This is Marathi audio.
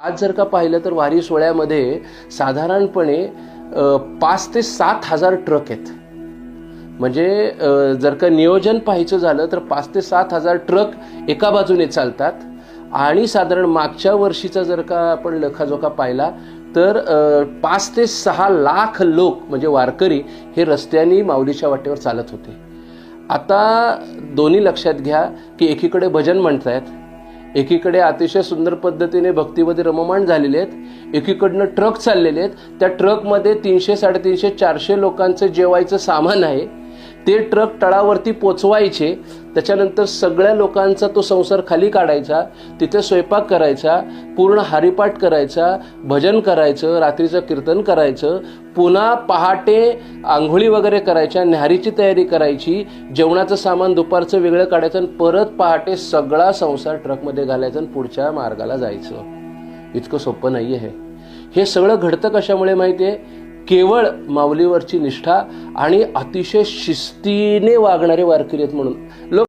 आज जर का पाहिलं तर वारी सोहळ्यामध्ये साधारणपणे पाच ते सात हजार ट्रक आहेत. म्हणजे जर का नियोजन पाहायचं झालं तर पाच ते सात हजार ट्रक एका बाजूने चालतात. आणि साधारण मागच्या वर्षीचा जर का आपण लेखाजोखा पाहिला तर पाच ते सहा लाख लोक म्हणजे वारकरी हे रस्त्याने माऊलीच्या वाटेवर चालत होते. आता दोन्ही लक्षात घ्या की एकीकडे भजन म्हणतायत एकीकडे अतिशय सुंदर पद्धतीने भक्तीमध्ये रममाण झालेले आहेत एकीकडनं ट्रक चाललेले आहेत. त्या ट्रकमध्ये तीनशे साडेतीनशे चारशे लोकांचं जेवायचं सामान आहे. ते ट्रक तळावरती पोचवायचे त्याच्यानंतर सगळ्या लोकांचा तो संसार खाली काढायचा तिथे स्वयंपाक करायचा पूर्ण हरिपाठ करायचा भजन करायचं रात्रीचं कीर्तन करायचं पुन्हा पहाटे आंघोळी वगैरे करायच्या न्याहारीची तयारी करायची जेवणाचं सामान दुपारचं वेगळं काढायचं आणि परत पहाटे सगळा संसार ट्रकमध्ये घालायचा आणि पुढच्या मार्गाला जायचं. इतकं सोपं नाही आहे हे सगळं घडतं कशामुळे माहिती आहे केवळ माऊलीवरची निष्ठा आणि अतिशय शिस्तीने वागणारे वारकरी आहेत म्हणून. लोक